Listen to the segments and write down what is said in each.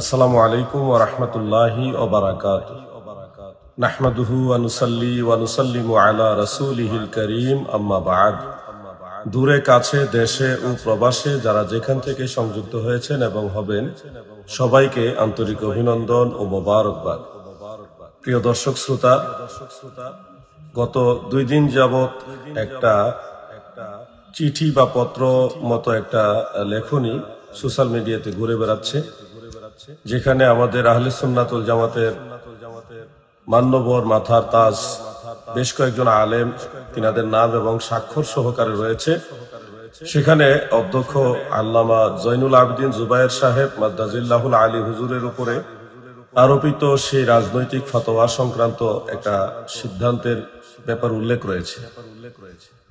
আসসালামু আলাইকুম ওয়া রাহমাতুল্লাহি ওয়া বারাকাতুহু। নাহমাদুহু ওয়া নুসাল্লি ওয়া নুসাল্লিমু আলা রাসূলিহিল কারীম, আম্মা বা'দ। দূরে, কাছে, দেশে ও প্রবাসে যারা যেখান থেকে সংযুক্ত হয়েছেন এবং হবেন, সবাইকে আন্তরিক অভিনন্দন ও মোবারকবাদ। প্রিয় দর্শক শ্রোতা, গত দুই দিন যাবত একটা চিঠি বা পত্র মতো একটা লেখনী সোশ্যাল মিডিয়াতে ঘুরে বেড়াচ্ছে, যেখানে আমাদের আহলে সুন্নাতুল জামাতের মান্যবর মাথার তাজ বেশ কয়েকজন আলেম, তিনাদের নাম এবং স্বাক্ষর সহকারে রয়েছে। সেখানে অধ্যক্ষ আল্লামা জৈনুল আবদিন জুবায়ের সাহেব, মাদ্দাজিল্লাহুল আলী হুজুরের উপরে আরোপিত সেই রাজনৈতিক ফতোয়া সংক্রান্ত একটা সিদ্ধান্তের ব্যাপার উল্লেখ রয়েছে।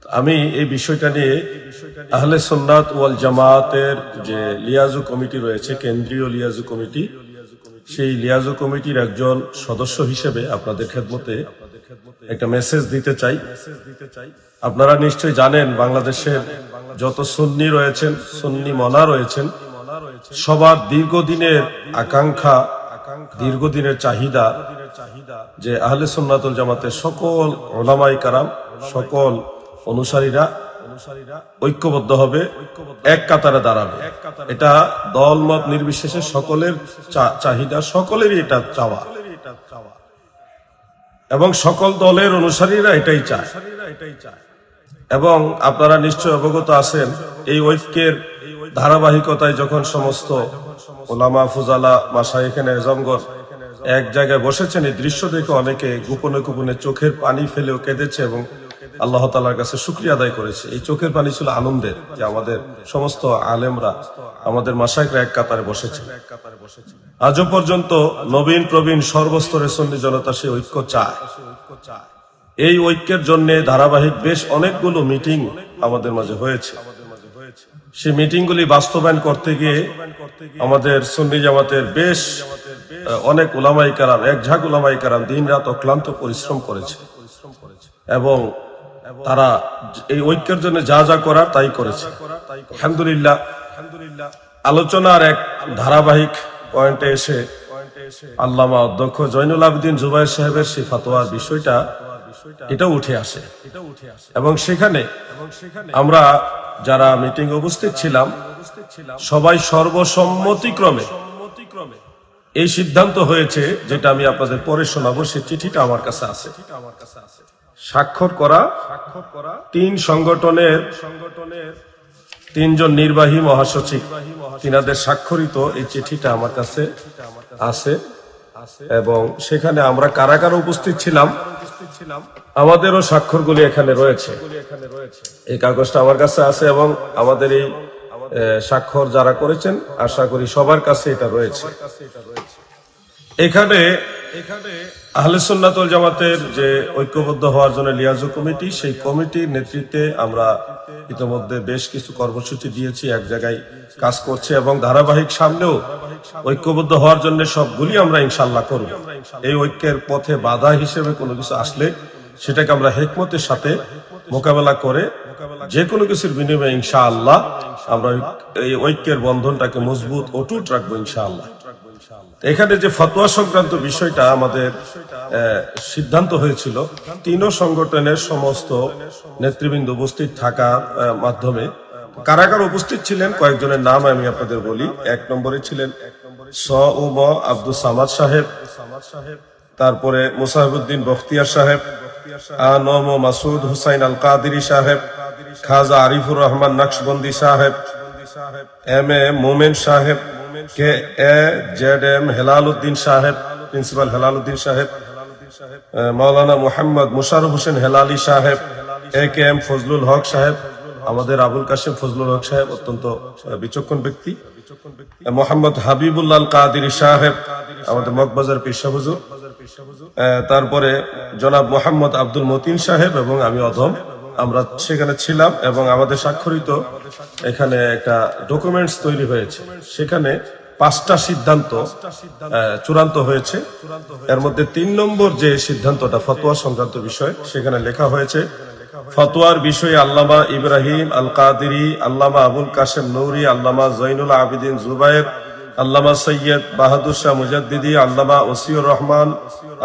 আমি এই বিষয়টা নিয়ে আহলে সুন্নাত ওয়াল জামাতের যে লিয়াজু কমিটি রয়েছে, কেন্দ্রীয় লিয়াজু কমিটি, সেই লিয়াজু কমিটির একজন সদস্য হিসেবে আপনাদের খেদমতে একটা মেসেজ দিতে চাই। আপনারা নিশ্চয়ই জানেন বাংলাদেশের যত সুন্নি রয়েছেন, সুন্নি মনা রয়েছেন, সবার দীর্ঘদিনের আকাঙ্ক্ষা, দীর্ঘদিনের চাহিদা যে আহলে সুন্নাতুল জামাতের সকল ওলামাই কারাম, সকল অনুসারীরা ঐক্যবদ্ধ হবে, এক কাতারে দাঁড়াবে। এটা দলমত নির্বিশেষে সকলের চাহিদা, সকলেরই এটা চাওয়া। এবং সকল দলের অনুসারীরা এটাই চায়। এবং আপনারা নিশ্চয় অবগত আছেন, এই ঐক্যের ধারাবাহিকতায় যখন সমস্ত ওলামা, ফুজালা মাসা এখানে এজমগর এক জায়গায় বসেছেন, এই দৃশ্য দেখে অনেকে গোপনে গোপনে চোখের পানি ফেলেও কেঁদেছে এবং আল্লাহ তালার কাছে শুক্রিয়া আদায় করেছে। এই চোখের পানি ছিল আনন্দের যে আমাদের সমস্ত আলেমরা, আমাদের মাসাইকরা এক কাতারে বসেছে। আজও পর্যন্ত নবীন প্রবীণ সর্বস্তরের সন্ধি জনতা সেই ঐক্য চায়। এই ঐক্যের জন্য ধারাবাহিক বেশ অনেকগুলো মিটিং আমাদের মাঝে হয়েছে। সেই মিটিংগুলি বাস্তবায়ন করতে গিয়ে আমাদের সুন্নি জামাতের বেশ অনেক উলামাই কারাম, এক ঝাঁক উলামাই কারাম দিন রাত অক্লান্ত পরিশ্রম করেছে। এবং তারা এই ঐক্যের জন্য যা যা করার তাই করেছে। আলহামদুলিল্লাহ আলোচনার এক ধারাবাহিক পয়েন্টে এসে আল্লামা অধ্যক্ষ জৈনুল আবদিন জুবাই সাহেবের সেই ফাতোয়ার বিষয়টা এটা উঠে আসে। এবং সেখানে আমরা যারা মিটিং উপস্থিত ছিলাম সবাই সর্বসম্মতিক্রমে এই সিদ্ধান্ত হয়েছে যেটা আমি আপনাদের পরে শোনাবো সেই চিঠিটা আমার কাছে আছে। আমার কাছে আছে। স্বাক্ষর করা স্বাক্ষর করা তিন সংগঠনের সংগঠনের তিনজন নির্বাহী মহাসচিব। তিনাদের স্বাক্ষরিত এই চিঠিটা আমার কাছে আছে এবং সেখানে আমরা কারা কারা উপস্থিত ছিলাম। আমাদেরও স্বাক্ষরগুলি এখানে রয়েছে। এই কাগজটা আমার কাছে আছে এবং আমাদের এই স্বাক্ষর যারা করেছেন, আশা করি সবার কাছে এটা রয়েছে। এখানে এখানে আহলে সুন্নাতুল জামাতের যে ঐক্যবদ্ধ হওয়ার জন্য লিয়াজু কমিটি, সেই কমিটির নেতৃত্বে আমরা ইতিমধ্যে বেশ কিছু কর্মসূচি দিয়েছি, এক জায়গায় কাজ করছে এবং ধারাবাহিক সামনেও ঐক্যবদ্ধ হওয়ার জন্য সবগুলি আমরা ইনশাল্লাহ করব। এই ঐক্যের পথে বাধা হিসেবে কোনো কিছু আসলে সেটাকে আমরা হেকমতের সাথে মোকাবেলা করে যে কোনো কিছুর বিনিময়ে ইনশাআল্লাহ আমরা এই ঐক্যের বন্ধনটাকে মজবুত অটুট রাখব ইনশাআল্লাহ। এখানে যে ফতোয়া সংক্রান্ত বিষয়টা আমাদের সিদ্ধান্ত হয়েছিল, তিনও সংগঠনের সমস্ত নেতৃবৃন্দ উপস্থিত থাকার মাধ্যমে। কারাগার উপস্থিত ছিলেন, কয়েকজনের নাম আমি আপনাদের বলি। এক নম্বরে ছিলেন স উ ম আব্দুল সামাদ সাহেব, তারপরে মুসাহিবুদ্দিন বখতিয়ার সাহেব, আ, ন ম মাসুদ হুসাইন আল কাদিরি সাহেব, খাজা আরিফুর রহমান নকশবন্দি সাহেব, এম এ মোমেন সাহেব কে এ, Z M Helal Uddin Saheb, principal Helal Uddin সাহেব মাওলানা মোহাম্মদ মুশারফ হোসেন হেলালি সাহেব, এ কে এম ফজলুল হক সাহেব, আমাদের আবুল কাশেম ফজলুল হক সাহেব অত্যন্ত বিচক্ষণ ব্যক্তি মোহাম্মদ হাবিবুল্লাল কাদিরি সাহেব, আমাদের মগবাজার পিসা হুজুর তারপরে জনাব মোহাম্মদ আব্দুল মতিন সাহেব এবং আমি অধম, আমরা সেখানে ছিলাম এবং আমাদের স্বাক্ষরিত এখানে একটা ডকুমেন্টস তৈরি হয়েছে। সেখানে পাঁচটা সিদ্ধান্ত চূড়ান্ত হয়েছে। এর মধ্যে তিন নম্বর যে সিদ্ধান্তটা ফতোয়া সংক্রান্ত বিষয় সেখানে লেখা হয়েছে ফতোয়ার বিষয়ে আল্লামা ইব্রাহিম আল কাদিরি আল্লামা আবুল কাশেম নৌরি আল্লামা জৈনুল আবিদিন জুবায়ের আল্লামা সৈয়দ বাহাদুর শাহ মুজাদ্দিদি আল্লামা ওসিউর রহমান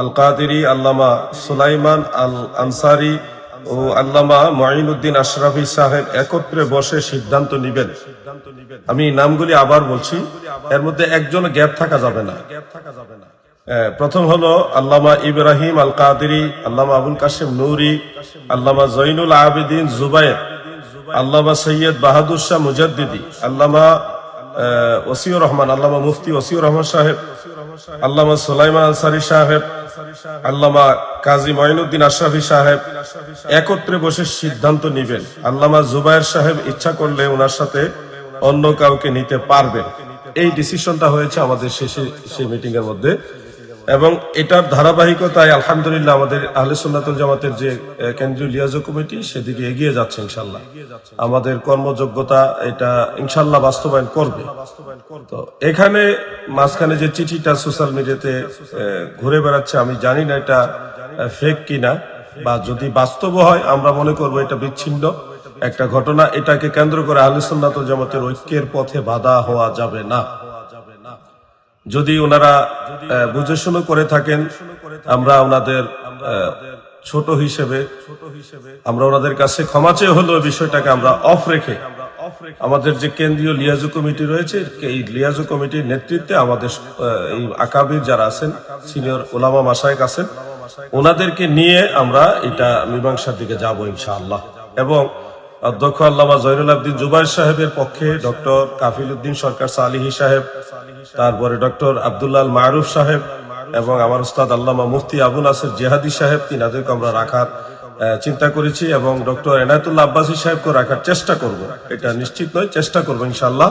আল কাদেরি আল্লামা সুলাইমান আল আনসারি ও আল্লামা মঈনুদ্দিন আশরাফি সাহেব একত্রে বসে সিদ্ধান্ত নিবেন। আমি নামগুলি আবার বলছি, এর মধ্যে একজন গ্যাপ থাকা যাবে না। প্রথম হলো আল্লামা ইব্রাহিম আল কাদেরি আল্লামা আবুল কাসিম নুরি, আল্লামা জৈনুল আবেদিন জুবাইর আল্লামা সৈয়দ বাহাদুর শাহ মুজাদ্দিদি, আল্লামা ওসিউর রহমান, আল্লামা মুফতি ওসিউর রহমান সাহেব, আল্লামা সুলাইমান আনসারি সাহেব, আল্লামা কাজী মঈনুদ্দিন আশরাফি সাহেব একত্রে বসে সিদ্ধান্ত নিবেন। আল্লামা জুবায়ের সাহেব ইচ্ছা করলে ওনার সাথে অন্য কাউকে নিতে পারবেন। এই ডিসিশনটা হয়েছে আমাদের শেষে সেই মিটিং এর মধ্যে। এবং এটার ধারাবাহিকতায় আলহামদুলিল্লাহ আমাদের আহলে সুন্নাতুল জামাতের যে কেন্দ্রীয় লিয়াজো কমিটি সেদিকে এগিয়ে যাচ্ছে ইনশাল্লাহ আমাদের কর্মযোগ্যতা এটা ইনশাল্লাহ বাস্তবায়ন করবে। তো এখানে মাঝখানে যে চিঠিটা সোশ্যাল মিডিয়াতে ঘুরে বেড়াচ্ছে, আমি জানি না এটা ফেক কিনা বা যদি বাস্তব হয়, আমরা মনে করব এটা বিচ্ছিন্ন একটা ঘটনা। এটাকে কেন্দ্র করে আহলে সুন্নাতুল জামাতের ঐক্যের পথে বাধা হওয়া যাবে না। যদি ওনারা বুঝে শুনে করে থাকেন, আমরা ওনাদের ছোট হিসেবে, আমরা ওনাদের কাছে ক্ষমা চেয়ে হলেও বিষয়টাকে আমরা অফ রেখে, আমাদের যে কেন্দ্রীয় লিয়াজু কমিটি রয়েছে, এই লিয়াজু কমিটির নেতৃত্বে আমাদের এই আকাবির যারা আছেন, সিনিয়র ওলামা মাসায়েক আছেন, ওনাদেরকে নিয়ে আমরা এটা মীমাংসার দিকে যাব ইনশাআল্লাহ। এবং অধ্যক্ষ আল্লামা জয়নুল আব্দিন জুবাইর সাহেবের পক্ষে ডক্টর কাফিল উদ্দিন সরকার সালিহি সাহেব, তারপরে ডক্টর আব্দুল্লাহ মারুফ সাহেব এবং আমার উস্তাদ আল্লামা মুফতি আবুল আসের জেহাদি সাহেব, তিনাদেরকে আমরা রাখার চিন্তা করেছি এবং ডক্টর এনায়তুল্লাহ আব্বাসী সাহেবকে রাখার চেষ্টা করব। এটা নিশ্চিত নয়, চেষ্টা করব ইনশাল্লাহ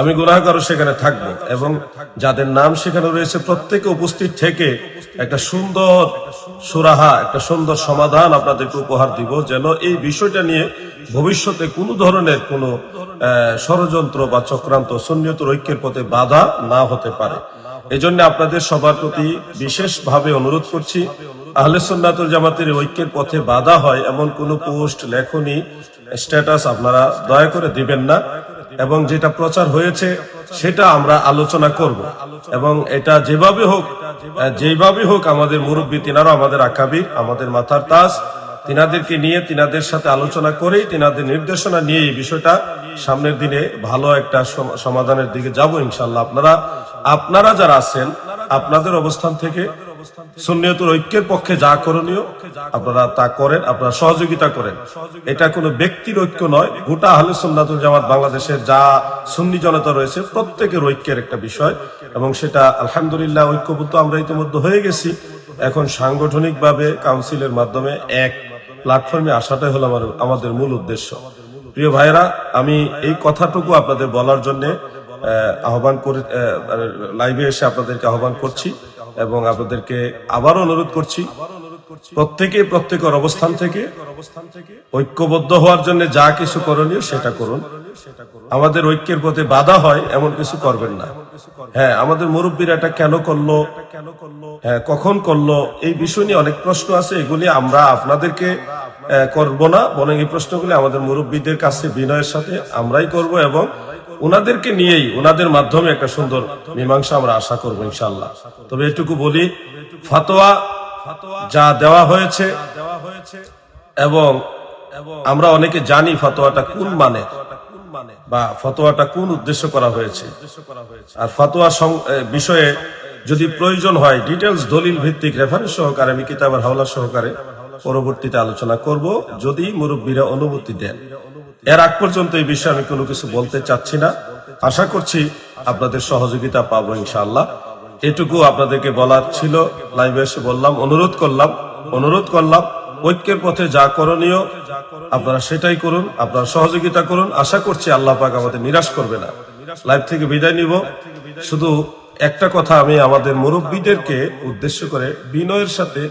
আমি গুনাহগারও সেখানে থাকব এবং যাদের নাম সেখানে রয়েছে প্রত্যেকে উপস্থিত থেকে একটা সুন্দর সুরাহা, একটা সুন্দর সমাধান আপনাদেরকে উপহার দিব যেন এই বিষয়টা নিয়ে ভবিষ্যতে কোনো ধরনের কোনো ষড়যন্ত্র বা চক্রান্ত সন্নিয়ত ঐক্যের পথে বাধা না হতে পারে। এই জন্য আপনাদের সবার প্রতি বিশেষভাবে অনুরোধ করছি, আহলে সুন্নাতুল জামাতের ঐক্যের পথে বাধা হয় এমন কোন পোস্ট, লেখনি, স্ট্যাটাস আপনারা দয়া করে দিবেন না। এবং যেটা প্রচার হয়েছে, সেটা আমরা আলোচনা করব। এবং এটা যেভাবে হোক যেভাবে হোক আমাদের মুরব্বী তিনারও আমাদের আকাবির, আমাদের মাথার তাজ। তিনাদেরকে নিয়ে, তিনাদের সাথে আলোচনা করেই, তিনাদের নির্দেশনা নিয়ে এই বিষয়টা সামনের দিনে ভালো একটা সম- সমাধানের দিকে যাব ইনশাল্লাহ আপনারা আপনারা যারা আছেন, আপনাদের অবস্থান থেকে সুন্নিয়তুল ঐক্যের পক্ষে যা করণীয়, আপনারা তা করেন, আপনারা সহযোগিতা করেন। এটা কোনো ব্যক্তির ঐক্য নয়, গোটা আহলে সুন্নাতুল জামাত বাংলাদেশের যা সুন্নি জনতা রয়েছে, প্রত্যেকের ঐক্যের একটা বিষয়। এবং সেটা আলহামদুলিল্লাহ ঐক্যবদ্ধ আমরা ইতিমধ্যে হয়ে গেছি। এখন সাংগঠনিকভাবে কাউন্সিলের মাধ্যমে এক প্ল্যাটফর্মে আসাটাই হলো আমার, আমাদের মূল উদ্দেশ্য। প্রিয় ভাইরা আমি এই কথাটুকু আপনাদের বলার জন্য আহ্বান করে লাইভে এসে আপনাদেরকে আহ্বান করছি এবং আপনাদেরকে আবারও অনুরোধ করছি, প্রত্যেকে প্রত্যেকের অবস্থান থেকে, ঐক্যবদ্ধ হওয়ার জন্য যা কিছু করণীয় সেটা করুন। আমাদের ঐক্যের পথে বাধা হয়, এমন কিছু করবেন না। হ্যাঁ আমাদের মুরব্বীরা এটা কেন করল? কেন করল? হ্যাঁ কখন করল? এই বিষয় নিয়ে অনেক প্রশ্ন আছে এগুলি আমরা আপনাদেরকে করব না। বরং এই প্রশ্নগুলি আমাদের মুরব্বীদের কাছে বিনয়ের সাথে আমরাই করব এবং ওনাদেরকে নিয়েই ওনাদের মাধ্যমে একটা সুন্দর মীমাংসা আমরা আশা করব ইনশাল্লাহ তবে এটুকু বলি ফাতোয়া যা দেওয়া হয়েছে এবং আমরা অনেকে জানি ফাতোয়াটা কোন মানে বা ফতোয়াটা কোন উদ্দেশ্য করা হয়েছে? আর ফতোয়া বিষয়ে যদি প্রয়োজন হয় ডিটেলস দলিল ভিত্তিক রেফারেন্স সহকারে আমি কিতাবের হাওলা সহকারে পরবর্তীতে আলোচনা করব। যদি মুরব্বীরা অনুমতি দেন। এর আগ পর্যন্ত এই বিষয়ে আমি কোনো কিছু বলতে চাচ্ছি না। আশা করছি আপনাদের সহযোগিতা পাবো ইনশাআল্লাহ। এটুকু আপনাদেরকে বলার ছিল। লাইভে এসে বললাম, অনুরোধ করলাম অনুরোধ করলাম। ঐক্যের পথে যা করণীয়, আপনারা সেটাই করুন, আপনারা সহযোগিতা করুন। আশা করছি আল্লাহ পাক আমাদের নিরাশ করবে না। লাইভ থেকে বিদায় নিব। শুধু একটা কথা আমি আমাদের মুরব্বীদেরকে উদ্দেশ্য করে বিনয়ের সাথে,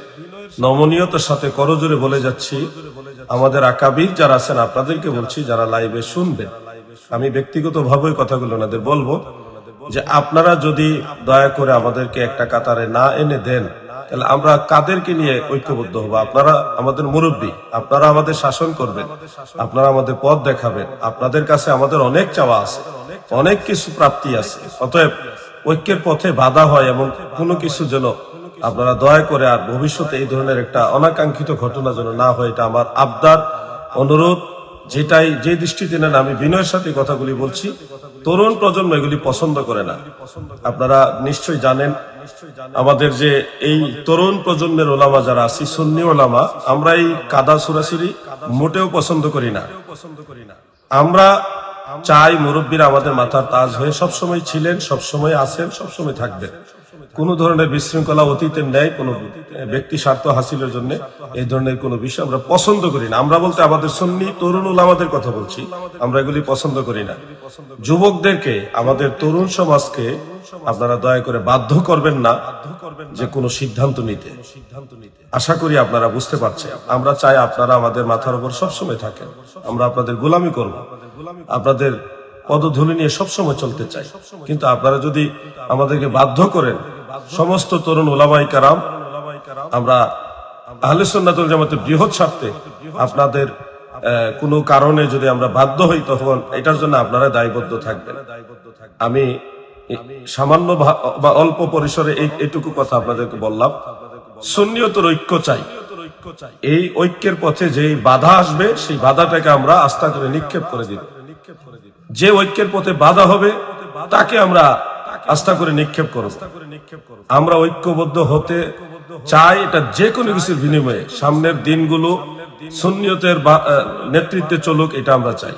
নমনীয়তার সাথে করজোরে বলে যাচ্ছি। আমাদের আকাবির যারা আছেন, আপনাদেরকে বলছি, যারা লাইভে শুনবেন, আমি ব্যক্তিগত ভাবে কথাগুলো ওনাদের বলব যে আপনারা যদি দয়া করে আমাদেরকে একটা কাতারে না এনে দেন তাহলে আমরা কাদেরকে নিয়ে ঐক্যবদ্ধ হব? আপনারা আমাদের মুরব্বী, আপনারা আমাদের শাসন করবেন, আপনারা আমাদের পথ দেখাবেন, আপনাদের কাছে আমাদের অনেক চাওয়া আছে, অনেক কিছু প্রাপ্তি আছে। অতএব ঐক্যের পথে বাধা হয় এবং কোনো কিছু যেন আপনারা দয়া করে আর ভবিষ্যতে এই ধরনের একটা অনাকাঙ্ক্ষিত ঘটনা যেন না হয়, এটা আমার আবদার, অনুরোধ। যেটাই, যে দৃষ্টিতে নেন, আমি বিনয়ের সাথে কথাগুলি বলছি। তরুণ প্রজন্ম এগুলি পছন্দ করে না। আপনারা নিশ্চয়ই জানেন আমাদের যে এই তরুণ প্রজন্মের ওলামা যারা আছি, সুন্নি ওলামা, আমরা এই কাদা সুরাসুরি মোটেও পছন্দ করি না। আমরা চাই মুরব্বীরা আমাদের মাথার তাজ হয়ে সবসময় ছিলেন, সবসময় আছেন, সবসময় থাকবেন। কোন ধরনের বিশৃঙ্খলা অতীতের ন্যায় কোন ব্যক্তি স্বার্থ হাসিলের জন্য এই ধরনের কোন বিষয় আমরা পছন্দ করি না। আমরা বলতে আমাদের সন্নি তরুণ ওলামাদের কথা বলছি, আমরা এগুলি পছন্দ করি না। যুবকদেরকে, আমাদের তরুণ সমাজকে আপনারা দয়া করে বাধ্য করবেন না যে কোনো সিদ্ধান্ত নিতে। আশা করি আপনারা বুঝতে পারছেন। আমরা চাই আপনারা আমাদের মাথার উপর সবসময় থাকেন। আমরা আপনাদের গোলামি করব। আপনাদের পদধ্বনি নিয়ে সবসময় চলতে চাই। কিন্তু আপনারা যদি আমাদেরকে বাধ্য করেন, সমস্ত তরুণ ওলামাই কারাম, আমরা আহলে সুন্নাতুল জামাতের বৃহৎ স্বার্থে আপনাদের কোনো কারণে যদি আমরা বাধ্য হই, তখন এটার জন্য আপনারা দায়বদ্ধ থাকবেন। আমি সামান্য বা অল্প পরিসরে এইটুকু কথা আপনাদেরকে বললাম। সুন্নিয়তর ঐক্য চাই। এই ঐক্যের পথে যে বাধা আসবে, সেই বাধাটাকে আমরা আস্থা করে নিক্ষেপ করে দিব। যে ঐক্যের পথে বাধা হবে, তাকে আমরা আস্থা করে নিক্ষেপ করব। আমরা ঐক্যবদ্ধ হতে চাই, এটা যে কোনো কিছুর বিনিময়ে। সামনের দিনগুলো সুন্নিয়তের নেতৃত্বে চলুক, এটা আমরা চাই।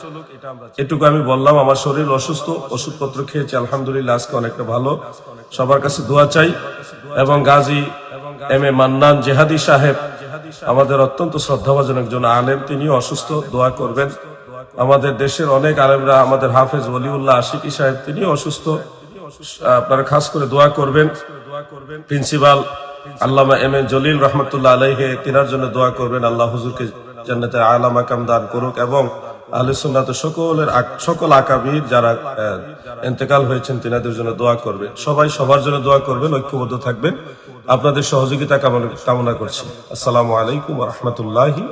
এটুকু আমি বললাম, আমার শরীর অসুস্থ, ওষুধপত্র খেয়েছি, আলহামদুলিল্লাহ, আজকে অনেকটা ভালো। সবার কাছে দোয়া চাই, এবং গাজী এম এ মান্নান জেহাদি সাহেব আমাদের অত্যন্ত শ্রদ্ধাভাজন একজন আলেম, তিনিও অসুস্থ, দোয়া করবেন। আমাদের দেশের অনেক আলেমরা, আমাদের হাফেজ ওলিউল্লাহ আশিকি সাহেব, তিনিও অসুস্থ। আপনারা খাস করে দোয়া করবেন। Principal Allama M A Jalil রহমতুল্লাহ আলাইহে, তিনার জন্য দোয়া করবেন। আল্লাহ হুজুরকে জান্নাতে আলা মাকাম দান করুক এবং আহলে সকলের সকল আকাবির যারা ইন্তেকাল হয়েছেন, তিনাদের জন্য দোয়া করবেন। সবাই সবার জন্য দোয়া করবেন, ঐক্যবদ্ধ থাকবেন। আপনাদের সহযোগিতা কামনা করছি। আসসালামু আলাইকুম রহমতুল্লাহি